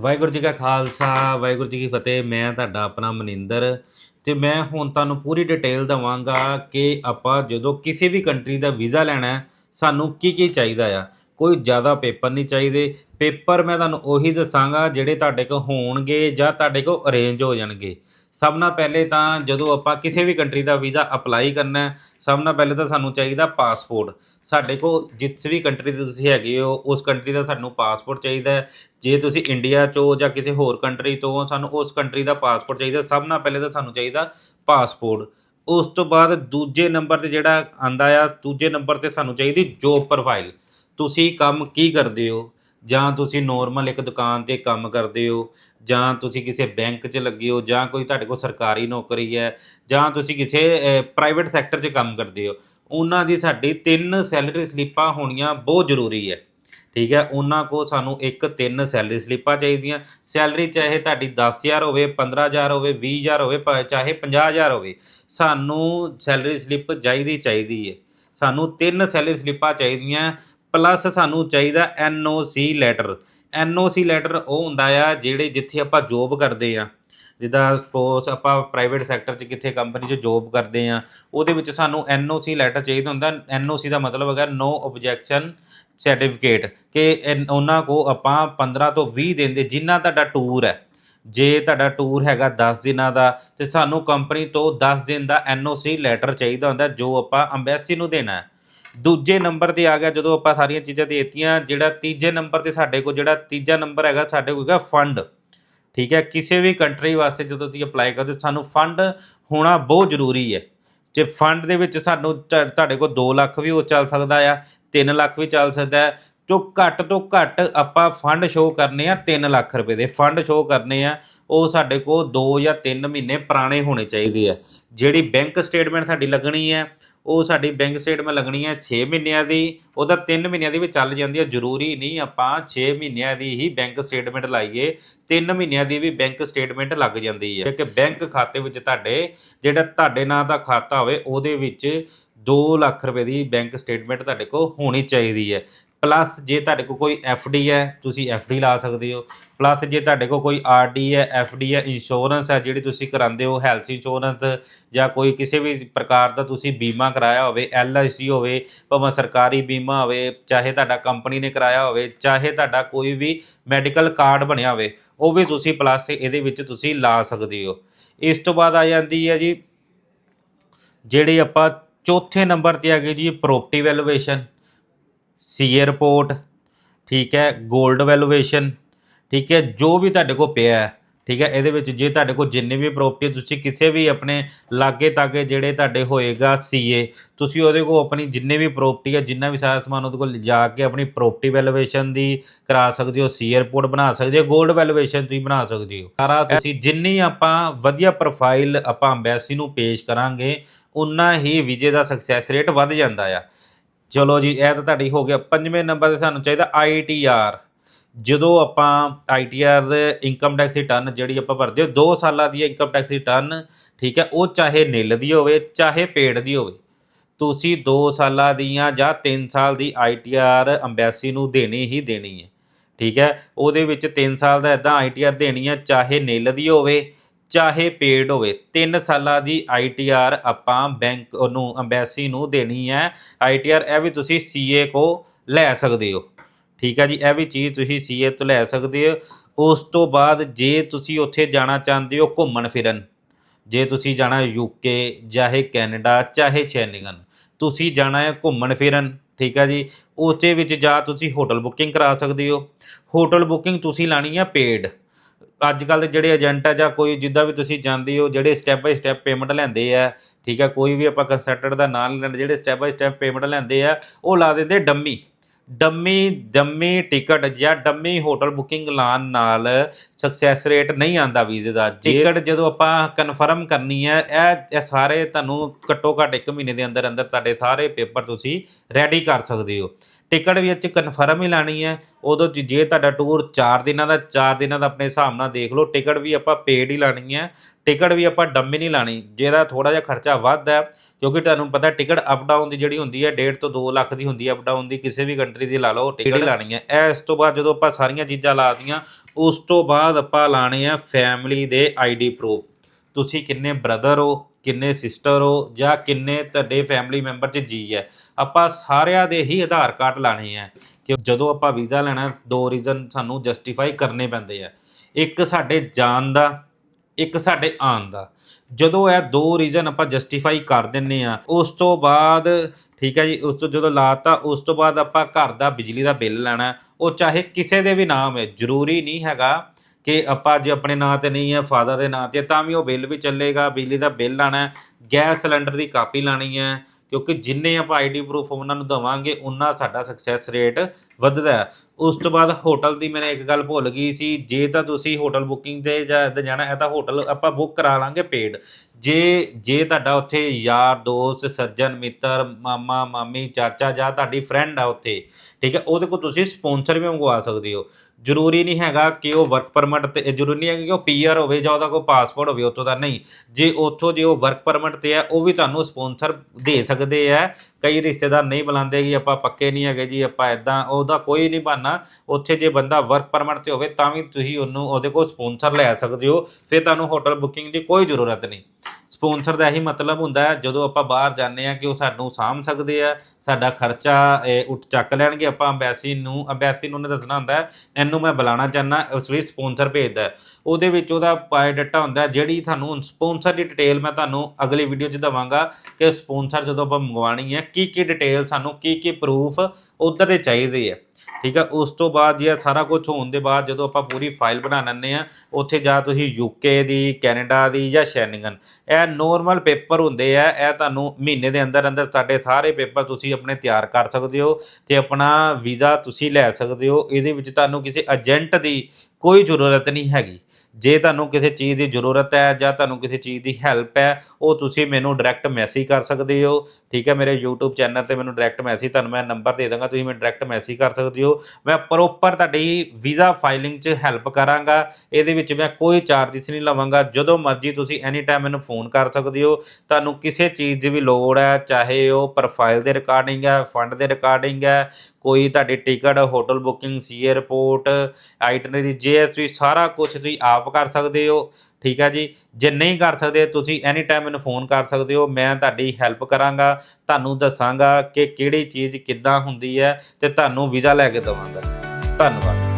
ਵਾਹਿਗੁਰੂ ਜੀ ਕਾ ਖਾਲਸਾ, ਵਾਹਿਗੁਰੂ ਜੀ ਕੀ ਫਤਿਹ। ਮੈਂ ਤੁਹਾਡਾ ਆਪਣਾ ਮਨਿੰਦਰ ਤੇ ਮੈਂ ਹੁਣ ਤੁਹਾਨੂੰ ਪੂਰੀ ਡਿਟੇਲ ਦਵਾਂਗਾ ਕਿ ਆਪਾਂ ਜਦੋਂ ਕਿਸੇ ਵੀ ਕੰਟਰੀ ਦਾ ਵੀਜ਼ਾ ਲੈਣਾ ਹੈ, ਸਾਨੂੰ ਕੀ ਕੀ ਚਾਹੀਦਾ ਆ। ਕੋਈ ਜ਼ਿਆਦਾ ਪੇਪਰ ਨਹੀਂ ਚਾਹੀਦੇ। ਪੇਪਰ ਮੈਂ ਤੁਹਾਨੂੰ ਉਹੀ ਦੱਸਾਂਗਾ ਜਿਹੜੇ ਤੁਹਾਡੇ ਕੋਲ ਹੋਣਗੇ ਜਾਂ ਤੁਹਾਡੇ ਕੋਲ ਅਰੇਂਜ ਹੋ ਜਾਣਗੇ। ਸਭ ਨਾਲ ਪਹਿਲੇ ਤਾਂ ਜਦੋਂ ਆਪਾਂ ਕਿਸੇ ਵੀ ਕੰਟਰੀ ਦਾ ਵੀਜ਼ਾ ਅਪਲਾਈ ਕਰਨਾ ਸਭ ਨਾਲ ਪਹਿਲੇ ਤਾਂ ਸਾਨੂੰ ਚਾਹੀਦਾ ਪਾਸਪੋਰਟ ਸਾਡੇ ਕੋਲ ਜਿਸ ਵੀ ਕੰਟਰੀ ਦੇ ਤੁਸੀਂ ਹੈਗੇ ਹੋ, ਉਸ ਕੰਟਰੀ ਦਾ ਸਾਨੂੰ ਪਾਸਪੋਰਟ ਚਾਹੀਦਾ ਜੇ ਤੁਸੀਂ ਇੰਡੀਆ ਚੋਂ ਜਾਂ ਕਿਸੇ ਹੋਰ ਕੰਟਰੀ ਤੋਂ ਸਾਨੂੰ ਉਸ ਕੰਟਰੀ ਦਾ ਪਾਸਪੋਰਟ ਚਾਹੀਦਾ। ਸਭ ਨਾਲ ਪਹਿਲੇ ਤਾਂ ਸਾਨੂੰ ਚਾਹੀਦਾ ਪਾਸਪੋਰਟ ਉਸ ਤੋਂ ਬਾਅਦ ਦੂਜੇ ਨੰਬਰ ਤੇ ਜਿਹੜਾ ਆਂਦਾ ਆ, ਦੂਜੇ ਨੰਬਰ ਤੇ ਸਾਨੂੰ ਚਾਹੀਦੀ ਜੋਬ ਪ੍ਰੋਫਾਈਲ ਤੁਸੀਂ ਕੰਮ ਕੀ ਕਰਦੇ ਹੋ? ਜਾਂ ਤੁਸੀਂ ਨੋਰਮਲ ਇੱਕ ਦੁਕਾਨ ਤੇ ਕੰਮ ਕਰਦੇ ਹੋ? ਜਾਂ ਤੁਸੀਂ ਕਿਸੇ ਬੈਂਕ 'ਚ ਲੱਗੇ ਹੋ, ਜਾਂ ਕੋਈ ਤੁਹਾਡੇ ਕੋਲ ਸਰਕਾਰੀ ਨੌਕਰੀ ਹੈ, ਜਾਂ ਤੁਸੀਂ ਕਿਸੇ ਪ੍ਰਾਈਵੇਟ ਸੈਕਟਰ 'ਚ ਕੰਮ ਕਰਦੇ ਹੋ, ਉਹਨਾਂ ਦੀ ਸਾਡੀ ਤਿੰਨ ਸੈਲਰੀ ਸਲਿੱਪਾਂ ਹੋਣੀਆਂ ਬਹੁਤ ਜ਼ਰੂਰੀ ਹੈ। ਠੀਕ ਹੈ, ਉਹਨਾਂ ਕੋ ਸਾਨੂੰ ਇੱਕ ਤਿੰਨ ਸੈਲਰੀ ਸਲਿੱਪਾਂ ਚਾਹੀਦੀਆਂ। ਸੈਲਰੀ ਚਾਹੇ ਤੁਹਾਡੀ 10000 ਹੋਵੇ 15000 ਹੋਵੇ 20000 ਹੋਵੇ, ਭਾਵੇਂ ਚਾਹੇ 50000 ਹੋਵੇ, ਸਾਨੂੰ ਸੈਲਰੀ ਸਲਿੱਪ ਚਾਹੀਦੀ ਚਾਹੀਦੀ ਹੈ। ਸਾਨੂੰ ਤਿੰਨ ਸੈਲਰੀ ਸਲਿੱਪਾਂ ਚਾਹੀਦੀਆਂ ਪਲੱਸ ਸਾਨੂੰ ਚਾਹੀਦਾ ਐਨਓਸੀ ਲੈਟਰ ਐਨਓਸੀ ਲੈਟਰ ਉਹ ਹੁੰਦਾ ਆ ਜਿਹੜੇ ਜਿੱਥੇ ਆਪਾਂ ਜੋਬ ਕਰਦੇ ਆ। ਜਿੱਦਾਂ ਸਪੋਸ ਆਪਾਂ ਪ੍ਰਾਈਵੇਟ ਸੈਕਟਰ 'ਚ ਕਿੱਥੇ ਕੰਪਨੀ 'ਚ ਜੋਬ ਕਰਦੇ ਆ, ਉਹਦੇ ਵਿੱਚ ਸਾਨੂੰ ਐਨਓਸੀ ਲੈਟਰ ਚਾਹੀਦਾ ਹੁੰਦਾ। ਐਨਓਸੀ ਦਾ ਮਤਲਬ ਹੈਗਾ ਨੋ ਆਬਜੈਕਸ਼ਨ ਸਰਟੀਫਿਕੇਟ ਕਿ ਇਨ- ਉਹਨਾਂ ਕੋ ਆਪਾਂ 15 ਤੋਂ 20 ਦਿਨ ਦੇ ਜਿੰਨਾ ਤੁਹਾਡਾ ਟੂਰ ਹੈ। ਜੇ ਤੁਹਾਡਾ ਟੂਰ ਹੈਗਾ 10 ਦਿਨਾਂ ਦਾ, ਤੇ ਸਾਨੂੰ ਕੰਪਨੀ ਤੋਂ 10 ਦਿਨ ਦਾ ਐਨਓਸੀ ਲੈਟਰ ਚਾਹੀਦਾ ਹੁੰਦਾ ਜੋ ਆਪਾਂ ਅੰਬੈਸੀ ਨੂੰ ਦੇਣਾ ਹੈ। ਦੂਜੇ ਨੰਬਰ ਤੇ ਆ ਗਿਆ, ਜਦੋਂ ਆਪਾਂ ਸਾਰੀਆਂ ਚੀਜ਼ਾਂ ਦੇ ਦਿੱਤੀਆਂ, ਜਿਹੜਾ ਤੀਜੇ ਨੰਬਰ ਤੇ ਸਾਡੇ ਕੋਲ ਜਿਹੜਾ ਤੀਜਾ ਨੰਬਰ ਹੈਗਾ, ਸਾਡੇ ਕੋਲ ਹੈਗਾ ਫੰਡ। ਠੀਕ ਹੈ, ਕਿਸੇ ਵੀ ਕੰਟਰੀ ਵਾਸਤੇ ਜਦੋਂ ਤੁਸੀਂ ਅਪਲਾਈ ਕਰਦੇ ਸਾਨੂੰ ਫੰਡ ਹੋਣਾ ਬਹੁਤ ਜ਼ਰੂਰੀ ਹੈ। ਜੇ ਫੰਡ ਦੇ ਵਿੱਚ ਸਾਨੂੰ ਤੁਹਾਡੇ ਕੋਲ 2 ਲੱਖ ਵੀ ਉਹ ਚੱਲ ਸਕਦਾ ਆ 3 ਲੱਖ ਵੀ ਚੱਲ ਸਕਦਾ ਜੋ ਘੱਟ ਤੋਂ ਘੱਟ ਆਪਾਂ ਫੰਡ ਸ਼ੋਅ ਕਰਨੇ ਆ 3 ਲੱਖ ਰੁਪਏ ਦੇ। ਫੰਡ ਸ਼ੋਅ ਕਰਨੇ ਆ, ਉਹ ਸਾਡੇ ਕੋਲ 2 ਜਾਂ 3 ਮਹੀਨੇ ਪੁਰਾਣੇ ਹੋਣੇ ਚਾਹੀਦੇ ਆ। ਜਿਹੜੀ ਬੈਂਕ ਸਟੇਟਮੈਂਟ ਸਾਡੀ ਲੱਗਣੀ ਹੈ ਉਹ ਸਾਡੀ ਬੈਂਕ ਸਟੇਟਮੈਂਟ ਲੱਗਣੀ ਹੈ 6 ਮਹੀਨਿਆਂ ਦੀ। ਉਹਦਾ 3 ਮਹੀਨਿਆਂ ਦੀ ਵੀ ਚੱਲ ਜਾਂਦੀ ਹੈ ਜ਼ਰੂਰੀ ਨਹੀਂ ਆਪਾਂ 6 ਮਹੀਨਿਆਂ ਦੀ ਹੀ ਬੈਂਕ ਸਟੇਟਮੈਂਟ ਲਾਈਏ 3 ਮਹੀਨਿਆਂ ਦੀ ਵੀ ਬੈਂਕ ਸਟੇਟਮੈਂਟ ਲੱਗ ਜਾਂਦੀ ਹੈ ਕਿ ਬੈਂਕ ਖਾਤੇ ਵਿੱਚ ਤੁਹਾਡੇ, ਜਿਹੜਾ ਤੁਹਾਡੇ ਨਾਂ ਦਾ ਖਾਤਾ ਹੋਵੇ, ਉਹਦੇ ਵਿੱਚ 2 ਲੱਖ ਰੁਪਏ ਦੀ ਬੈਂਕ ਸਟੇਟਮੈਂਟ ਤੁਹਾਡੇ ਕੋਲ ਹੋਣੀ ਚਾਹੀਦੀ ਹੈ ਪਲੱਸ ਜੇ ਤੁਹਾਡੇ ਕੋਲ ਕੋਈ ਡੀ ਹੈ, ਤੁਸੀਂ ਡੀ ਲਾ ਸਕਦੇ ਹੋ। ਪਲੱਸ ਜੇ ਤੁਹਾਡੇ ਕੋਲ ਕੋਈ ਡੀ ਹੈ ਡੀ ਹੈ ਇੰਸ਼ੋਰੈਂਸ ਹੈ, ਜਿਹੜੀ ਤੁਸੀਂ ਕਰਾਉਂਦੇ ਹੋ ਹੈਲਥ ਇੰਸ਼ੋਰੈਂਸ ਜਾਂ ਕੋਈ ਕਿਸੇ ਵੀ ਪ੍ਰਕਾਰ ਦਾ ਤੁਸੀਂ ਬੀਮਾ ਕਰਾਇਆ ਹੋਵੇ ਐਲਆਈਸੀ ਹੋਵੇ, ਭਾਵੇਂ ਸਰਕਾਰੀ ਬੀਮਾ ਹੋਵੇ, ਚਾਹੇ ਤੁਹਾਡਾ ਕੰਪਨੀ ਨੇ ਕਰਾਇਆ ਹੋਵੇ, ਚਾਹੇ ਤੁਹਾਡਾ ਕੋਈ ਵੀ ਮੈਡੀਕਲ ਕਾਰਡ ਬਣਿਆ ਹੋਵੇ, ਉਹ ਵੀ ਤੁਸੀਂ ਪਲੱਸ ਇਹਦੇ ਵਿੱਚ ਤੁਸੀਂ ਲਾ ਸਕਦੇ ਹੋ। ਇਸ ਤੋਂ ਬਾਅਦ ਆ ਜਾਂਦੀ ਹੈ ਜੀ, ਜਿਹੜੀ ਆਪਾਂ ਚੌਥੇ ਨੰਬਰ ਤੇ ਆ ਗਈ ਜੀ ਪ੍ਰੋਪਰਟੀ ਵੈਲੂਏਸ਼ਨ ਸੀਏ ਰਿਪੋਰਟ ਠੀਕ ਹੈ 골ਡ ਵੈਲੂਏਸ਼ਨ, ਠੀਕ ਹੈ, ਜੋ ਵੀ ਤੁਹਾਡੇ ਕੋਲ ਪਿਆ ਹੈ, ਠੀਕ ਹੈ, ਇਹਦੇ ਵਿੱਚ ਜੇ ਤੁਹਾਡੇ ਕੋਲ ਜਿੰਨੇ ਵੀ ਪ੍ਰਾਪਰਟੀ ਤੁਸੀਂ ਕਿਸੇ ਵੀ ਆਪਣੇ ਲਾਗੇ ਤਾਗੇ ਜਿਹੜੇ ਤੁਹਾਡੇ ਹੋਏਗਾ ਸੀਏ, ਤੁਸੀਂ ਉਹਦੇ ਕੋਲ ਆਪਣੀ ਜਿੰਨੇ ਵੀ ਪ੍ਰਾਪਰਟੀ ਹੈ, ਜਿੰਨਾ ਵੀ ਸਾਰਾ ਸਮਾਨ ਉਹਦੇ ਕੋਲ ਜਾ ਕੇ ਆਪਣੀ ਪ੍ਰਾਪਰਟੀ ਵੈਲੂਏਸ਼ਨ ਦੀ ਕਰਾ ਸਕਦੇ ਹੋ ਸੀਏ ਰਿਪੋਰਟ ਬਣਾ ਸਕਦੇ ਹੋ 골ਡ ਵੈਲੂਏਸ਼ਨ ਤੁਸੀਂ ਬਣਾ ਸਕਦੇ ਹੋ। ਸਾਰਾ ਤੁਸੀਂ ਜਿੰਨੀ ਆਪਾਂ ਵਧੀਆ ਪ੍ਰੋਫਾਈਲ ਆਪਾਂ ਅੰਬੈਸੀ ਨੂੰ ਪੇਸ਼ ਕਰਾਂਗੇ, ਉਨਾ ਹੀ ਵਿਜੇ ਦਾ ਸਕਸੈਸ ਰੇਟ ਵੱਧ ਜਾਂਦਾ ਆ। ਚਲੋ ਜੀ, ਇਹ ਤਾਂ ਤੁਹਾਡੀ ਹੋ ਗਿਆ ਪੰਜਵੇਂ ਨੰਬਰ ਤੇ ਸਾਨੂੰ ਚਾਹੀਦਾ ਆਈਟੀਆਰ ਜਦੋਂ ਆਪਾਂ ਆਈਟੀਆਰ ਦੇ ਇਨਕਮ ਟੈਕਸ ਰਿਟਰਨ ਜਿਹੜੀ ਆਪਾਂ ਭਰਦੇ ਹੋ 2 ਸਾਲਾਂ ਦੀ ਇਨਕਮ ਟੈਕਸ ਰਿਟਰਨ ਠੀਕ ਹੈ, ਉਹ ਚਾਹੇ ਨਿਲ ਦੀ ਹੋਵੇ, ਚਾਹੇ ਪੇਡ ਦੀ ਹੋਵੇ, ਤੁਸੀਂ 2 ਸਾਲਾਂ ਦੀਆਂ ਜਾਂ 3 ਸਾਲ ਦੀ ਆਈਟੀਆਰ ਅੰਬੈਸੀ ਨੂੰ ਦੇਣੀ ਹੀ ਦੇਣੀ ਹੈ, ਠੀਕ ਹੈ, ਉਹਦੇ ਵਿੱਚ 3 ਸਾਲ ਦਾ ਇਦਾਂ ਆਈਟੀਆਰ ਦੇਣੀ ਹੈ, ਚਾਹੇ ਨਿਲ ਦੀ ਹੋਵੇ ਚਾਹੇ ਪੇਡ ਹੋਵੇ 3 ਸਾਲਾਂ ਦੀ ਆਈਟੀਆਰ ਆਪਾਂ ਬੈਂਕ ਨੂੰ ਅੰਬੈਸੀ ਨੂੰ ਦੇਣੀ ਹੈ। ਆਈਟੀਆਰ ਇਹ ਵੀ ਤੁਸੀਂ ਸੀਏ ਕੋ ਲੈ ਸਕਦੇ ਹੋ। ਠੀਕ ਹੈ ਜੀ, ਇਹ ਵੀ ਚੀਜ਼ ਤੁਸੀਂ ਸੀਏ ਤੋਂ ਲੈ ਸਕਦੇ ਹੋ। ਉਸ ਤੋਂ ਬਾਅਦ ਜੇ ਤੁਸੀਂ ਉੱਥੇ ਜਾਣਾ ਚਾਹੁੰਦੇ ਹੋ ਘੁੰਮਣ ਫਿਰਨ, ਜੇ ਤੁਸੀਂ ਜਾਣਾ ਯੂਕੇ ਚਾਹੇ ਕੈਨੇਡਾ, ਚਾਹੇ ਚੈਨਿੰਗਨ, ਤੁਸੀਂ ਜਾਣਾ ਹੈ ਘੁੰਮਣ ਫਿਰਨ, ਠੀਕ ਹੈ ਜੀ। ਉੱਥੇ ਵਿੱਚ ਜਾ ਤੁਸੀਂ ਹੋਟਲ ਬੁਕਿੰਗ ਕਰਾ ਸਕਦੇ ਹੋ। ਹੋਟਲ ਬੁਕਿੰਗ ਤੁਸੀਂ ਲਾਣੀ ਹੈ ਪੇਡ। ਅੱਜ ਕੱਲ ਦੇ ਜਿਹੜੇ ਏਜੰਟ ਆ ਜਾਂ ਕੋਈ ਜਿੱਦਾਂ ਵੀ ਤੁਸੀਂ ਜਾਂਦੇ ਹੋ ਜਿਹੜੇ ਸਟੈਪ ਬਾਈ ਸਟੈਪ ਪੇਮੈਂਟ ਲੈਂਦੇ ਆ ਠੀਕ ਆ ਕੋਈ ਵੀ ਆਪਾਂ ਕੰਸਲਟੈਂਟ ਦਾ ਨਾਂ ਲੈਣ ਜਿਹੜੇ ਸਟੈਪ ਬਾਈ ਸਟੈਪ ਪੇਮੈਂਟ ਲੈਂਦੇ ਆ ਉਹ ਲਾ ਦਿੰਦੇ ਡੰਮੀ। ਡੰਮੀ ਡੰਮੀ ਟਿਕਟ ਜਾਂ ਡੰਮੀ ਹੋਟਲ ਬੁਕਿੰਗ ਲਾਣ ਨਾਲ ਸਕਸੈਸ ਰੇਟ ਨਹੀਂ ਆਂਦਾ ਵੀਜ਼ੇ ਦਾ। ਟਿਕਟ ਜਦੋਂ ਆਪਾਂ ਕਨਫਰਮ ਕਰਨੀ ਹੈ ਇਹ ਇਹ ਸਾਰੇ ਤੁਹਾਨੂੰ ਘੱਟੋ ਘੱਟ 1 ਮਹੀਨੇ ਦੇ ਅੰਦਰ ਅੰਦਰ ਤੁਹਾਡੇ ਸਾਰੇ ਪੇਪਰ ਤੁਸੀਂ ਰੈਡੀ ਕਰ ਸਕਦੇ ਹੋ। ਟਿਕਟ ਵੀ ਇੱਥੇ ਕਨਫਰਮ ਹੀ ਲਾਣੀ ਹੈ। ਉਦੋਂ ਜੇ- ਤੁਹਾਡਾ ਟੂਰ 4 ਦਿਨਾਂ ਦਾ 4 ਦਿਨਾਂ ਦਾ ਆਪਣੇ ਹਿਸਾਬ ਨਾਲ ਦੇਖ ਲਓ ਟਿਕਟ ਵੀ ਆਪਾਂ ਪੇਡ ਹੀ ਲਾਣੀ ਹੈ। ਟਿਕਟ ਵੀ ਆਪਾਂ ਡੰਮੀ ਨਹੀਂ ਲਾਣੀ ਜਿਹਦਾ ਥੋੜਾ ਜਿਹਾ ਖਰਚਾ ਵੱਧ ਹੈ ਕਿਉਂਕਿ ਤੁਹਾਨੂੰ ਪਤਾ ਟਿਕਟ ਅਪ ਡਾਊਨ ਦੀ ਜਿਹੜੀ ਹੁੰਦੀ ਹੈ 1.5 ਤੋਂ 2 ਲੱਖ ਦੀ ਹੁੰਦੀ ਹੈ ਅਪ ਡਾਊਨ ਦੀ ਕਿਸੇ ਵੀ ਕੰਟਰੀ ਦੀ ਲਾ ਲਓ ਟਿਕਟ ਹੀ ਲਾਣੀ ਹੈ। ਇਹ ਇਸ ਤੋਂ ਬਾਅਦ ਜਦੋਂ ਆਪਾਂ ਸਾਰੀਆਂ ਚੀਜ਼ਾਂ ਲਾਤੀਆਂ ਉਸ ਤੋਂ ਬਾਅਦ ਆਪਾਂ ਲਾਣੇ ਆ ਫੈਮਿਲੀ ਦੇ ਆਈਡੀ ਪ੍ਰੂਫ ਤੁਸੀਂ ਕਿੰਨੇ ਬ੍ਰਦਰ ਹੋ, ਕਿੰਨੇ ਸਿਸਟਰ ਹੋ, ਜਾਂ ਕਿੰਨੇ ਤੁਹਾਡੇ ਫੈਮਿਲੀ ਮੈਂਬਰ ਚ ਜੀ ਹੈ। ਆਪਾਂ ਸਾਰਿਆਂ ਦੇ ਹੀ ਆਧਾਰ ਕਾਰਡ ਲਾਣੇ ਆ ਕਿ ਜਦੋਂ ਆਪਾਂ ਵੀਜ਼ਾ ਲੈਣਾ, ਦੋ ਰੀਜ਼ਨ ਸਾਨੂੰ ਜਸਟੀਫਾਈ ਕਰਨੇ ਪੈਂਦੇ ਆ। ਇੱਕ ਸਾਡੇ ਜਾਣ ਦਾ, ਇੱਕ ਸਾਡੇ ਆਉਣ ਦਾ। ਜਦੋਂ ਇਹ ਦੋ ਰੀਜ਼ਨ ਆਪਾਂ ਜਸਟੀਫਾਈ ਕਰ ਦਿੰਨੇ ਆ, ਉਸ ਤੋਂ ਬਾਅਦ, ਠੀਕ ਹੈ ਜੀ, ਉਸ ਤੋਂ ਜਦੋਂ ਲਾਤਾ, ਉਸ ਤੋਂ ਬਾਅਦ ਆਪਾਂ ਘਰ ਦਾ ਬਿਜਲੀ ਦਾ ਬਿੱਲ ਲੈਣਾ। ਉਹ ਚਾਹੇ ਕਿਸੇ ਦੇ ਵੀ ਨਾਮ ਹੈ, ਜ਼ਰੂਰੀ ਨਹੀਂ ਹੈਗਾ ਕਿ ਆਪਾਂ ਅੱਜ ਆਪਣੇ ਨਾਂ ਤੇ ਨਹੀਂ ਹੈ ਫਾਦਰ ਦੇ ਨਾਂ ਤੇ ਤਾਂ ਵੀ ਉਹ ਬਿੱਲ ਵੀ ਚੱਲੇਗਾ, ਬਿਜਲੀ ਦਾ ਬਿੱਲ ਲਾਣਾ ਗੈਸ ਸਿਲੰਡਰ ਦੀ ਕਾਪੀ ਲਾਣੀ ਹੈ, ਕਿਉਂਕਿ ਜਿੰਨੇ ਆਪਾਂ ਆਈਡੀ ਪ੍ਰੂਫ ਉਹਨਾਂ ਨੂੰ ਦਵਾਂਗੇ ਉਨਾ ਸਾਡਾ ਸਕਸੈਸ ਰੇਟ ਵੱਧਦਾ ਹੈ। ਉਸ ਤੋਂ ਬਾਅਦ ਹੋਟਲ ਦੀ ਮੈंने ਇੱਕ ਗੱਲ ਭੁੱਲ ਗਈ ਸੀ, ਜੇ ਤਾਂ ਤੁਸੀਂ ਹੋਟਲ ਬੁਕਿੰਗ ਤੇ ਜਾਂ ਇੱਦਾਂ ਜਾਣਾ ਹੈ, ਤਾਂ ਹੋਟਲ ਆਪਾਂ ਬੁੱਕ ਕਰਾ ਲਾਂਗੇ ਪੇਡ ਜੇ ਜੇ ਤੁਹਾਡਾ ਉੱਥੇ ਯਾਰ, ਦੋਸਤ, ਸੱਜਣ, ਮਿੱਤਰ, ਮਾਮਾ, ਮਾਮੀ, ਚਾਚਾ ਜਾਂ ਤੁਹਾਡੀ ਫਰੈਂਡ ਆ ਉੱਥੇ, ਠੀਕ ਹੈ, ਉਹਦੇ ਕੋਲ ਤੁਸੀਂ ਸਪਾਂਸਰ ਵੀ ਮੰਗਵਾ ਸਕਦੇ ਹੋ। ਜ਼ਰੂਰੀ ਨਹੀਂ ਹੈਗਾ ਕਿ ਉਹ ਵਰਕ ਪਰਮਿਟ ਤੇ ਜ਼ਰੂਰੀ ਨਹੀਂ ਹੈਗਾ ਕਿ ਉਹ ਪੀਆਰ ਹੋਵੇ ਜਾਂ ਉਹਦਾ ਕੋਈ ਪਾਸਪੋਰਟ ਹੋਵੇ, ਉੱਥੋਂ ਦਾ ਨਹੀਂ। ਜੇ ਉੱਥੋਂ ਜੇ ਉਹ ਵਰਕ ਪਰਮਿਟ ਤੇ ਹੈ, ਉਹ ਵੀ ਤੁਹਾਨੂੰ ਸਪਾਂਸਰ ਦੇ ਸਕਦੇ ਆ ਕਈ ਰਿਸ਼ਤੇਦਾਰ ਨਹੀਂ ਬੁਲਾਉਂਦੇ ਕਿ ਆਪਾਂ ਪੱਕੇ ਨਹੀਂ ਹੈਗੇ ਜੀ, ਆਪਾਂ ਇਦਾਂ ਉਹਦਾ ਕੋਈ ਨਹੀਂ ਬਹਾਨਾ। ਉੱਥੇ ਜੇ ਬੰਦਾ ਵਰਕ ਪਰਮਿਟ ਤੇ ਹੋਵੇ, ਤਾਂ ਵੀ ਤੁਸੀਂ ਉਹਨੂੰ ਉਹਦੇ ਕੋਲ ਸਪਾਂਸਰ ਲੈ ਸਕਦੇ ਹੋ। ਫਿਰ ਤੁਹਾਨੂੰ ਹੋਟਲ ਬੁਕਿੰਗ ਦੀ ਕੋਈ ਜ਼ਰੂਰਤ ਨਹੀਂ। ਸਪਾਂਸਰ ਦਾ ਇਹੀ ਮਤਲਬ ਹੁੰਦਾ ਹੈ ਜਦੋਂ ਆਪਾਂ ਬਾਹਰ ਜਾਂਦੇ ਆ ਕਿ ਉਹ ਸਾਨੂੰ ਸਾਂਭ ਸਕਦੇ ਆ ਸਾਡਾ ਖਰਚਾ ਇਹ, ਉੱਠ ਚੱਕ ਲੈਣਗੇ ਆਪਾਂ ਅੰਬੈਸੀ ਨੂੰ ਅੰਬੈਸੀ ਨੂੰ ਉਹਨੇ ਦੱਸਣਾ ਹੁੰਦਾ ਇਹਨੂੰ ਮੈਂ ਬੁਲਾਣਾ ਚਾਹਨਾ ਉਸ ਵਿੱਚ ਸਪਾਂਸਰ ਭੇਜਦਾ ਉਹਦੇ ਵਿੱਚ ਉਹਦਾ ਬਾਇਓਡਾਟਾ ਹੁੰਦਾ ਜਿਹੜੀ ਤੁਹਾਨੂੰ ਸਪਾਂਸਰ ਦੀ ਡਿਟੇਲ ਮੈਂ ਤੁਹਾਨੂੰ ਅਗਲੀ ਵੀਡੀਓ 'ਚ ਦਵਾਂਗਾ ਕਿ ਸਪਾਂਸਰ ਜਦੋਂ ਆਪਾਂ ਮੰਗਵਾਣੀ ਹੈ ਕੀ ਕੀ ਡਿਟੇਲ ਸਾਨੂੰ ਕੀ ਕੀ ਪ੍ਰੂਫ ਉਧਰ ਦੇ ਚਾਹੀਦੇ ਆ। ਠੀਕ ਆ? ਉਸ ਤੋਂ ਬਾਅਦ ਜੇ ਇਹ ਸਾਰਾ ਕੁਝ ਹੋਣ ਦੇ ਬਾਅਦ ਜਦੋਂ ਆਪਾਂ ਪੂਰੀ ਫਾਈਲ ਬਣਾ ਲੈਂਦੇ ਆ ਉੱਥੇ ਜਾਂ ਤੁਸੀਂ ਯੂਕੇ ਦੀ ਕੈਨੇਡਾ ਦੀ ਜਾਂ ਸ਼ੈਨਗਨ ਇਹ ਨੋਰਮਲ ਪੇਪਰ ਹੁੰਦੇ ਆ, ਇਹ ਤੁਹਾਨੂੰ ਮਹੀਨੇ ਦੇ ਅੰਦਰ ਅੰਦਰ ਸਾਡੇ ਸਾਰੇ ਪੇਪਰ ਤੁਸੀਂ ਆਪਣੇ ਤਿਆਰ ਕਰ ਸਕਦੇ ਹੋ ਤੇ ਆਪਣਾ ਵੀਜ਼ਾ ਤੁਸੀਂ ਲੈ ਸਕਦੇ ਹੋ। ਇਹਦੇ ਵਿੱਚ ਤੁਹਾਨੂੰ ਕਿਸੇ ਏਜੰਟ ਦੀ ਕੋਈ ਜ਼ਰੂਰਤ ਨਹੀਂ ਹੈਗੀ। ਜੇ ਤੁਹਾਨੂੰ ਕਿਸੇ ਚੀਜ਼ ਦੀ ਜ਼ਰੂਰਤ ਹੈ ਜਾਂ ਤੁਹਾਨੂੰ ਕਿਸੇ ਚੀਜ਼ ਦੀ ਹੈਲਪ ਹੈ, ਉਹ ਤੁਸੀਂ ਮੈਨੂੰ ਡਾਇਰੈਕਟ ਮੈਸੇਜ ਕਰ ਸਕਦੇ ਹੋ। ਠੀਕ ਹੈ, ਮੇਰੇ YouTube ਚੈਨਲ ਤੇ ਮੈਨੂੰ ਡਾਇਰੈਕਟ ਮੈਸੇਜ ਤੁਹਾਨੂੰ ਮੈਂ ਨੰਬਰ ਦੇ ਦਾਂਗਾ ਤੁਸੀਂ ਮੈਨੂੰ ਡਾਇਰੈਕਟ ਮੈਸੇਜ ਕਰ ਸਕਦੇ ਹੋ। ਮੈਂ ਪ੍ਰੋਪਰ ਤੁਹਾਡੀ ਵੀਜ਼ਾ ਫਾਈਲਿੰਗ 'ਚ ਹੈਲਪ ਕਰਾਂਗਾ। ਇਹਦੇ ਵਿੱਚ ਮੈਂ ਕੋਈ ਚਾਰਜਸ ਨਹੀਂ ਲਵਾਂਗਾ। ਜਦੋਂ ਮਰਜ਼ੀ ਤੁਸੀਂ ਐਨੀ ਟਾਈਮ ਮੈਨੂੰ ਫੋਨ ਕਰ ਸਕਦੇ ਹੋ। ਤੁਹਾਨੂੰ ਕਿਸੇ ਚੀਜ਼ ਦੀ ਵੀ ਲੋੜ ਹੈ, ਚਾਹੇ ਉਹ ਪ੍ਰੋਫਾਈਲ ਦੇ ਰਿਕਾਰਡਿੰਗ ਹੈ ਫੰਡ ਦੇ ਰਿਕਾਰਡਿੰਗ ਹੈ ਕੋਈ ਤੁਹਾਡੀ ticket, hotel booking, C report itinerary, ਜੇ ਤੁਸੀਂ ਸਾਰਾ ਕੁਝ ਤੁਸੀਂ ਆਪ ਕਰ ਸਕਦੇ ਹੋ, ਠੀਕ ਹੈ ਜੀ। ਜੇ ਨਹੀਂ ਕਰ ਸਕਦੇ, ਤੁਸੀਂ ਐਨੀ ਟਾਈਮ ਮੈਨੂੰ ਫੋਨ ਕਰ ਸਕਦੇ ਹੋ, ਮੈਂ ਤੁਹਾਡੀ ਹੈਲਪ ਕਰਾਂਗਾ, ਤੁਹਾਨੂੰ ਦੱਸਾਂਗਾ ਕਿ ਕਿਹੜੀ ਚੀਜ਼ ਕਿੱਦਾਂ ਹੁੰਦੀ ਹੈ ਤੇ ਤੁਹਾਨੂੰ ਵੀਜ਼ਾ ਲੈ ਕੇ ਦਵਾਂਗਾ। ਧੰਨਵਾਦ।